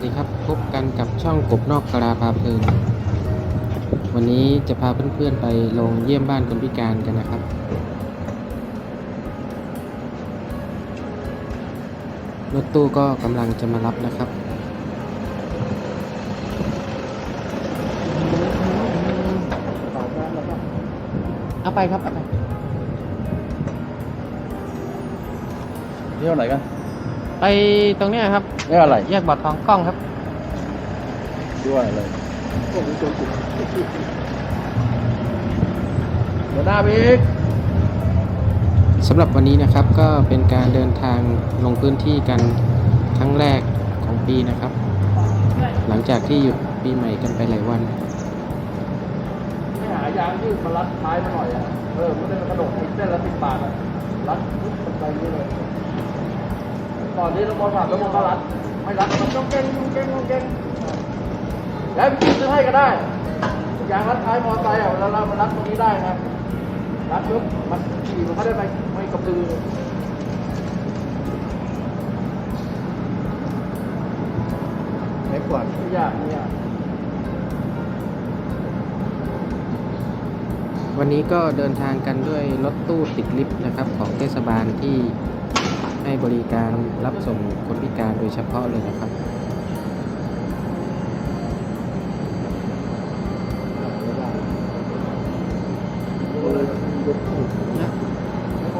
วัสดีครับพบกันกับช่องกบนอกกราพาเพลินวันนี้จะพาเพื่อนๆไปลงเยี่ยมบ้านคนพิการกันนะครับ รถตู้ก็กำลังจะมารับนะครับ เอาไปครับเอาไปเรียกอะไรกัน ไปตรงเนี้ยครับเรียกอะไรแยกบ่อทองกล้องครับ ด้วยอะไรเดี๋ยวหน้าบิ๊กสำหรับวันนี้นะครับก็เป็นการเดินทางลงพื้นที่กันครั้งแรกของปีนะครับ หลังจากที่หยุดปีใหม่กันไปหลายวัน ไม่หายางยืดมารัดท้ายมาหน่อยอะเออไม่ได้มากระโดดอีกเส้นละสิบบาทอะรัดปุ๊บลงไปนี่เลย ก่อนนี้เราบอลผ่านแล้วมันก็รัดไม่รัดมันต้องเก่งต้องเก่งต้องเก่งย้ายไปซื้อให้ก็ได้ยางรัดท้ายมอเตอร์ไซค์อะเวลาเรามันรัดตรงนี้ได้นะรัดปุ๊บมันขี่มันก็ได้ไปไม่กระพือไม่ปวดไม่ยากไม่ยากวันนี้ก็เดินทางกันด้วยรถตู้ติดลิฟต์นะครับ ของเทศบาลที่ ให้บริการรับส่งคนพิการโดยเฉพาะเลยนะครับ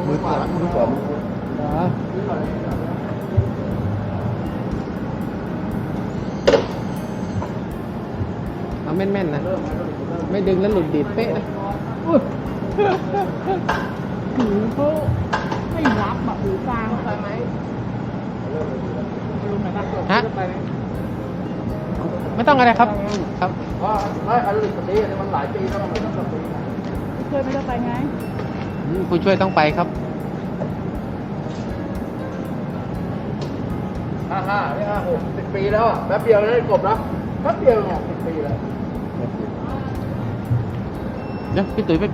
มือขวามือขวาเอาแม่นๆนะ ไม่ดึงแล้วหลุดดีดเป๊ะนะ ไม่รับแบบหูกลางใช่ไหมลุงไหนบ้างฮะไม่ต้องอะไรครับ ครับเพราะไม่ไอ้ลิคนนี้เนี่ยมันหลายปีแล้วมันไม่ต้องแบบนี้ช่วยไม่ได้ไปไงผู้ช่วยต้องไปครับห้าห้าไม่ห้าหกสิบปีแล้วอะแป๊บเดียวได้กบแล้วแป๊บเดียวเนี่ยสิบปีแล้วเดี๋ยวพี่ตุ๋ยไป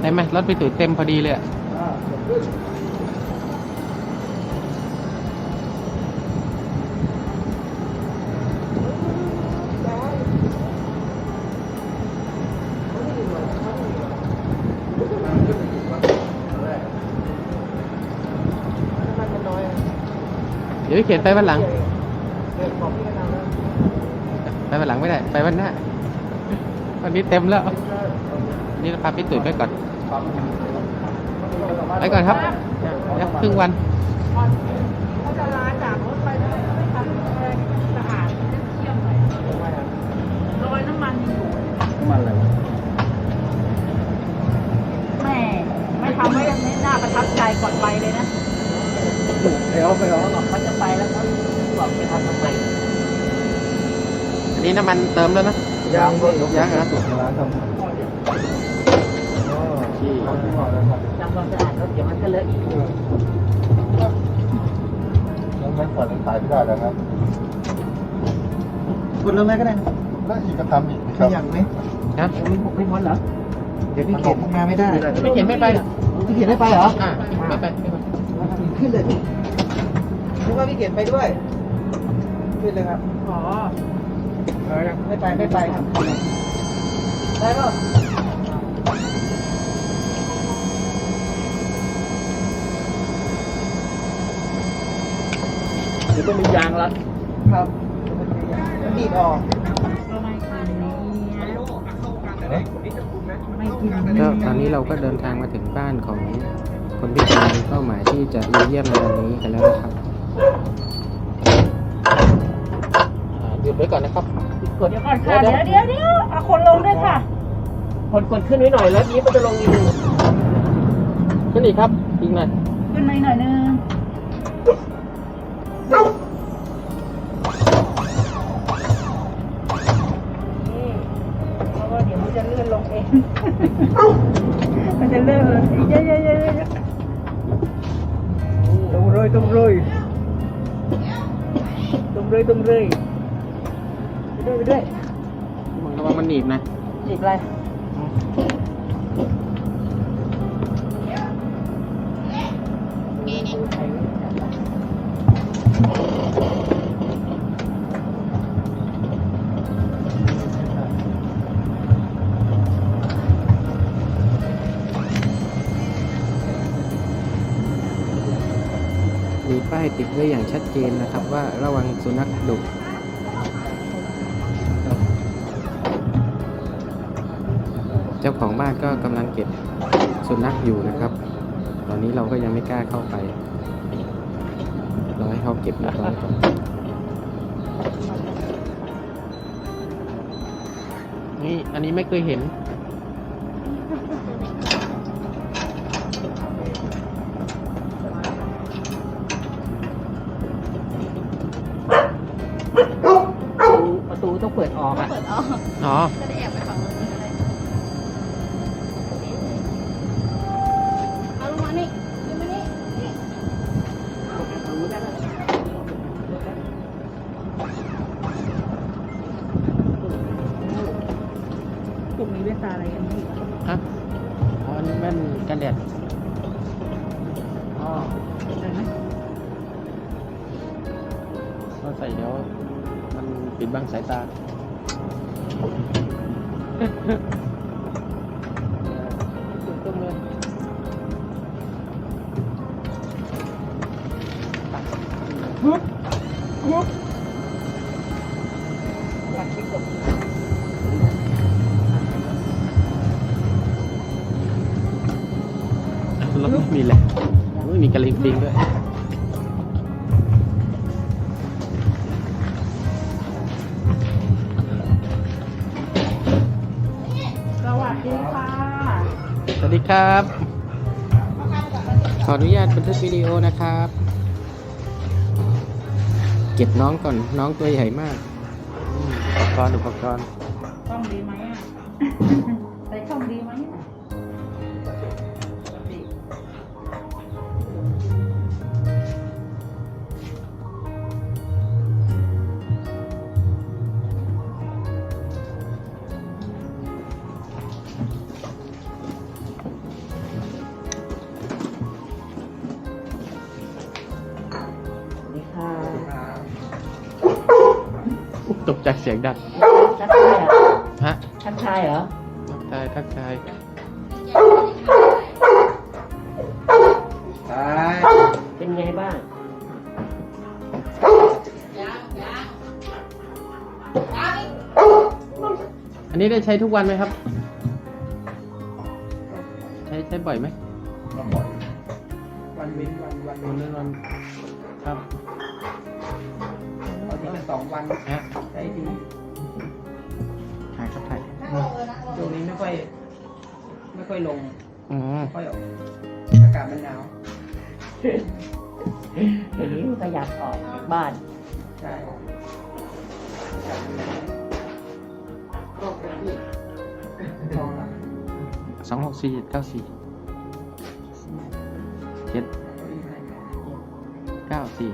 ได้ไหมรถพี่ตุ๋ยเต็มพอดีเลยอะอ่าเดี๋ยวขึ้นเดี๋ยวพี่เขียนไปวันหลัง ไปวันหลังไม่ได้ ไปวันหน้าวันนี้เต็มแล้ว นี่เราพาพี่ตุ๋ยไปก่อน ไปก่อนครับเดี๋ยวครึ่งวันเขาจะลาจากรถไปแล้วไม่ทำอะไรสะอาดเยี่ยมเลยรอยน้ำมันยังอยู่มันอะไรวะแม่ไม่ทำให้ไม่น่าประทับใจก่อนไปเลยนะไปเอาไปเอาบอกเขาจะไปแล้วเขาบอกไปทำทำไมอันนี้น้ำมันเติมแล้วนะยางก็ยางเหรอร้านทำ ที่ทำความสะอาดรถเดี๋ยวมันก็เลอะอีกยังไม่ผ่อนยังขายไม่ได้แล้วครับคุณรู้ไหมก็ได้แล้วอีกก็ทำอีกนะครับอยากไหมครับไม่ไม่พ้นเหรอ เดี๋ยวพี่เขียนมาไม่ได้พี่เขียนไม่ไปเหรอพี่เขียนไม่ไปเหรออ่าไม่ไปไม่ไปขึ้นเลยนึกว่าพี่เขียนไปด้วย ขึ้นเลยครับอ๋อไม่ไปไม่ไปครับได้ป่ะ ดี๋ยวต้องมียางรัดครับมันดีดออกไม่กินไม่กินก็ตอนนี้เราก็เดินทางมาถึงบ้านของคนพิการเป้าหมายที่จะมาเยี่ยมในวันนี้กันแล้วนะครับอ่าหยุดไว้ก่อนนะครับกดเดี๋ยวก่อนค่ะเดี๋ยวเดี๋ยวเดี๋ยวเอาคนลงด้วยค่ะคนกดขึ้นไว้หน่อยแล้วนี้มันจะลงอีกขึ้นอีกครับอีกหน่อยขึ้นมาอีกหน่อยนึง นี่เพราะว่าเดี๋ยวมันจะเลื่อนลงเอง มันจะเลื่อนลงเยอะเยอะเยอะเยอะตุ้มเลยตุ้มเลยตุ้มเลยตุ้มเลยไปด้วยไปด้วยระวังมันหนีบนะจีบอะไร ติดไว้อย่างชัดเจนนะครับว่าระวังสุนัขดุเจ้าของบ้านก็กำลังเก็บสุนัขอยู่นะครับ ตอนนี้เราก็ยังไม่กล้าเข้าไปรอให้เขาเก็บเรียบร้อยก่อนนี่อันนี้ไม่เคยเห็น แว่นกันแดดอ๋อได้ไหมเราใส่เดี๋ยวมันปิดบังสายตาตุ้มเลยอยากคิดกับ รถไม่มีแหละอุ๊ยมีกระลิงปิงด้วยสวัสดีค่ะ สวัสดีครับ ขออนุญาตบันทึกวิดีโอนะครับ เก็บน้องก่อน น้องตัวใหญ่มากอืมอุปกรณ์อุปกรณ์ช่องดีไหมอะ สียงดังทักทายเหรอฮะทักทายเหรอทักทายทักทายเป็นไงบ้างอันนี้ได้ใช้ทุกวันไหมครับ ใช้ใช้บ่อยไหมวันเว้นวันวันวันนี้วันางทีเป็นสองวันฮะใช้ทีถ่ายครับถ่ายช่วงนี้ไม่ค่อย ไม่ค่อยลงอ๋อไม่ค่อยออกอากาศมันหนาวเดี๋ยวนี้ก็อยากออกจากบ้านใช่โรคเป็นที่ลองละสองหกสี่เก้าสี่เจ็ดเก้าสี่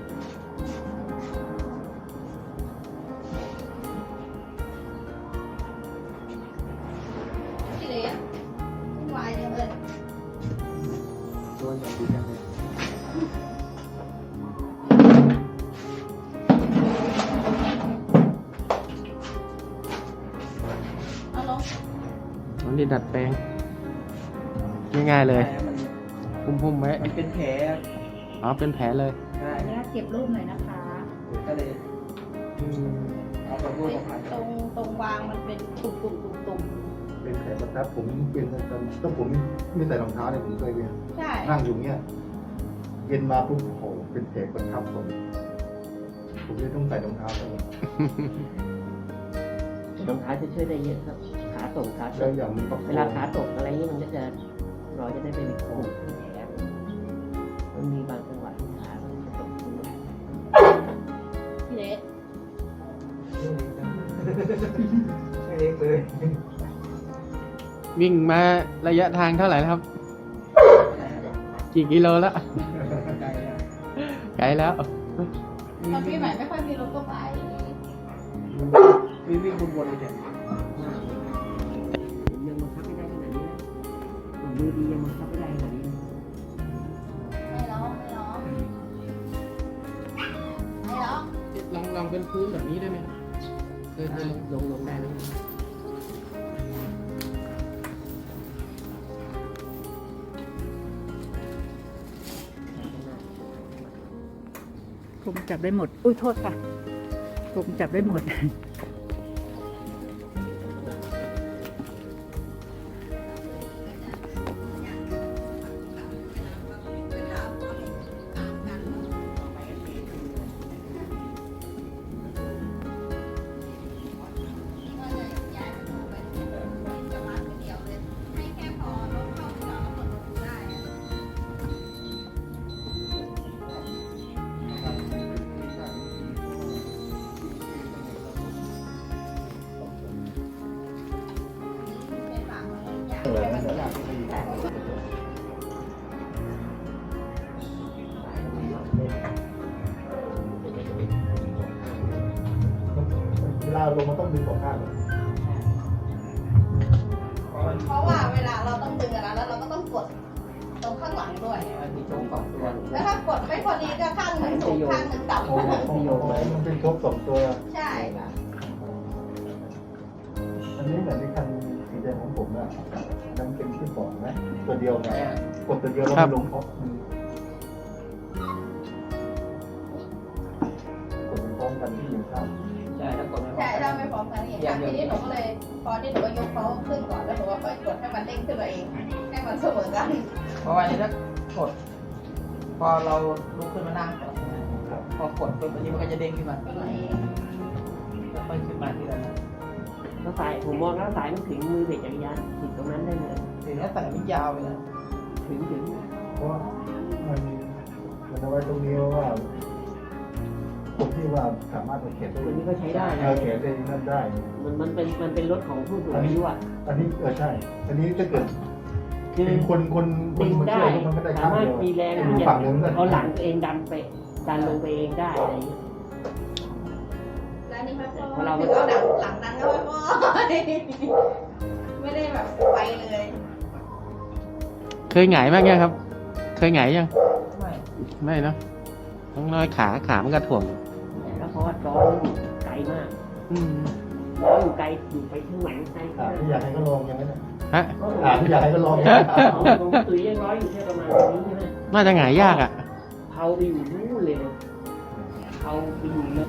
วันนี้ดัดแปลง ง่ายๆเลยมันพุ่มๆไว้มันเป็นแผลอ๋อเป็นแผลเลยใช่ขออนุญาตเก็บรูปหน่อยนะคะ ก็เลยอืมเอาตัวรูปมาผ่านตรงตรงวางมันเป็นตุ่มตุ่มตุ่มตุ่มเป็นแผลประทับผมเป็นตอนถ้าผมไม่ใส่รองเท้าเนี่ยผมเคยเป็นใช่นั่งอยู่เงี้ยเย็นมาปุ๊บโอ้โหเป็นแผลประทับผมผมเลยต้องใส่รองเท้าตลอดรองเท้าจะช่วยได้เยอะครับ ขาตกขาตแล้วกอย่างมันประคเวองลาขาตกอะไรนี่มันก็จะรอยจะได้ไม่มีโค้งแผลมันมีบางจังหวะที่ขามันตกตรงนี้พี่เล็กไม่เล็กเลยวิ่งมาระยะทางเท่าไหร่แล้วครับ กี่กิโลแล้วไกลอะไกลแล้วตอนปีใหม่ไม่ค่อยมีรถก็ไปวิ่งวิ่งวนๆเลยเนี่ย เป็นพื้นแบบนี้ได้ไหมครับเคยเคยลงลงลงได้แล้วอผมจับได้หมด อุ้ยโทษค่ะผมจับได้หมด ลาลงมันต้องดึงสองข้างเลยเพราะว่าเวลาเราต้องดึงอะนะแล้วเราก็ต้องกดตรงข้างหลังด้วยมีตรงสองตัวแล้วถ้ากดไม่พอดีก็ข้างหนึ่งสูงข้างหนึ่งต่ำมันเป็นครบสองตัว ใช่ค่ะอันนี้เหมือนในคันสีแดงของผมอะนั่นเป็นที่สองนะตัวเดียวไงกดตัวเดียวแล้วมันลงพร้อมมันกดพร้อมกันที่ยิงข้ามใช่แล้วกดไม่พอใช่ถ้าไม่พร้อมกันนี่ค่ะทีนี้หนูก็เลยพอที่หนูก็ยกเขาขึ้นก่อนแล้วหนูก็ค่อยกดให้มันเด้งขึ้นมาเองให้มันเสมอกันเพราะว่านี่ถ้ากด พอเราลุกขึ้นมานั่งก่อนนะพอกดปุ๊บอันนี้มันก็จะเด้งขึ้นมาขึ้นมาเองค่อยๆขึ้นมาทีละนิดแล้วสายผมมองแล้วสายมันถึงมือเบรกจักรยานถึงตรงนั้นได้เลยถึงแล้วแต่ไม่ยาวเลยนะถึงถึงเพราะมันมันเอาไว้ตรงนี้เพราะว่าผม ที่ว่าสามารถเอาเขียนได้ตัวนี้ก็ใช้ได้นะ เอาเขียนได้นั่นได้ มันมันเป็นมันเป็นรถของผู้สูงอายุอะอันนี้เออใช่ อันนี้ถ้าเกิดคือเป็นคนคนคนดึงมาได้ช่วยมันไม่ได้สาข้างมารถเดียวมีแรงดูที่จะฝั่งนึงก็เอาหลังตัวเองดันไปดันลงไปเองได้อะไรอย่างเงี้ยแล้วนี่ไม่พอเราถึงเอาหลังหลังนั้นก็ไม่พอไม่ได้แบบไปเลย เคยหงายบ้างยังครับ เคยหงายยัง ไม่ ไม่เนอะต้องน้อยขาขามันกระถ่วงแล้ วเพราะว่าล้อมันอยู่ไกลมากอืมล้ออยู่ไกลอยู่ไปข้างหลังไกลถามที่อยากให้เขาลองยังไงนะฮะถามที่อยากให้เขาลองยังไงตรงตุยยังร้อยอยู่แค่ประมาณนี้ใช่ไหมน่าจะหงายยากอะ เผาไปอยู่นู่นเลยนะเผาไปอยู่เลย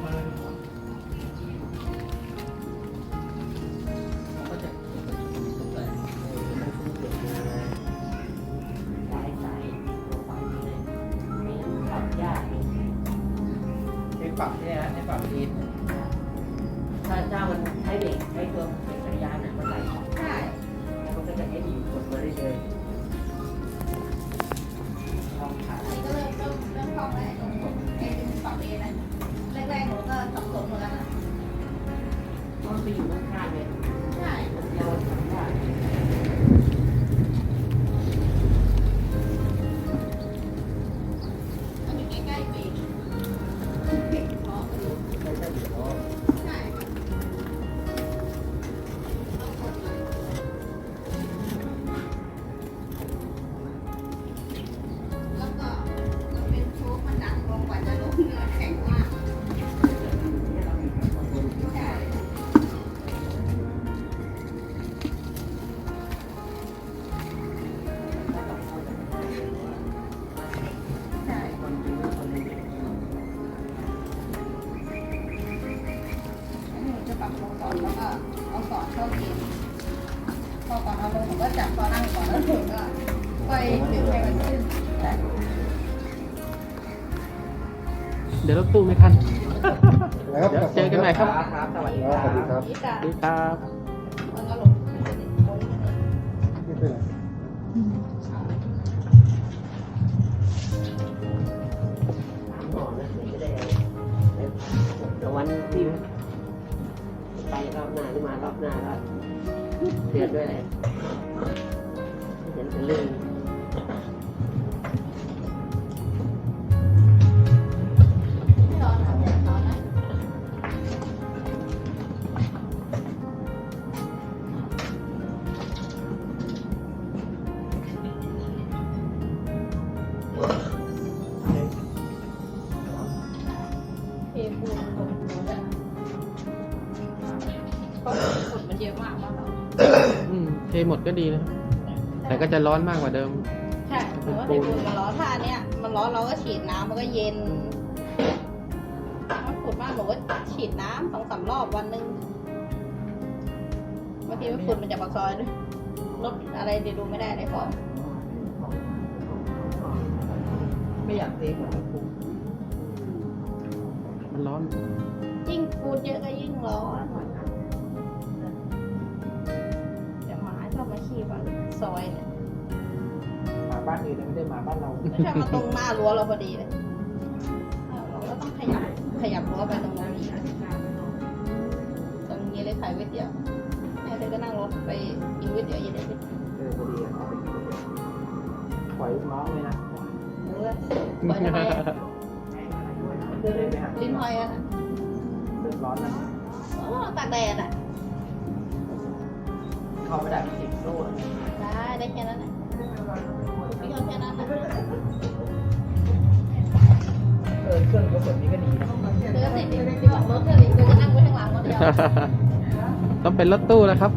ไม่ทันแล้วเดี๋ยวเจอกันใหม่ครับครับสวัสดีสครัวัสดีบครับนี่จ้ะสวัสดีครับมันก็ลงบนนี้ไม่เป็นไรถามหมอนะเดี๋ยวจะได้แต่วันที่ไปรอบหน้าหรือมารอบหน้าแล้วเตือนด้วยเลยเห็นเป็นเรื่อง หมดก็ดีนะครับแต่ก็จะร้อนมากกว่าเดิม ใช่แต่ว่าในปูนมันร้อนถ้าอันเนี้ยมันร้อนเราก็ฉีดน้ำมันก็เย็นถ้าฝุ่นมากหนูก็ฉีดน้ำสองสามรอบวันหนึ่งบางทีมันฝุ่นมันจะปากซอยด้วยรถอะไรเดี๋ยวดูไม่ได้ในฟอร์มไม่อยากเทกับคุณมันร้อน ยิ่งฟูดเยอะก็ยิ่งร้อน ซอยเนี่ยมาบ้านอื่นไม่ได้มาบ้านเราไม่ชอบมาตรงหน้ารั้วเราพอดีเลยเออเราก็ต้องขยับขยับรั้วไปตรงนู้นอีกตรงนี้เลยขายก๋วยเตี๋ยวแม่เลยก็นั่งรถไปกินก๋วยเตี๋ยวเย็นได้เออพอดีอะปล่อยน้องเลยนะเออเปิดทำไมอะเดินเลยไปหาลิ้นหอยอะนะเดินร้อนนะโอ้ตากแดดอะเข้าไม่ได้ติดโซ่ ได้ได้แค่นั้นแหละพี่ก็แค่นั้นแหละเออเครื่องยกแบบนี้ก็ดีนะเธอก็ติดติดหลังรถเธอดิเธอก็นั่งไว้ข้างหลังคนเดียว ต้องเป็นรถตู้แล้วครับ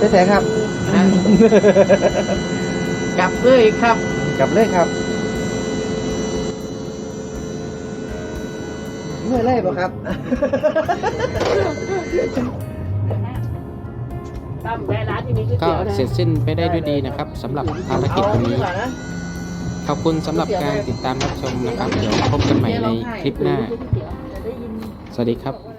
ได้แสครับ กลับเลยครับ กลับเลยครับเมื่อไรบ่ครับตั้มแวะร้านที่มีก๋วยก็เตี๋ยวนะ เสร็จสิ้นไปได้ด้วยดีนะครับสำหรับภารกิจวันนี้เอาอัดีกว่าะขอบคุณสำหรับการติดตามรับชมนะครับ เดี๋ยวพบกันใหม่ในคลิปหน้า สวัสดีครับ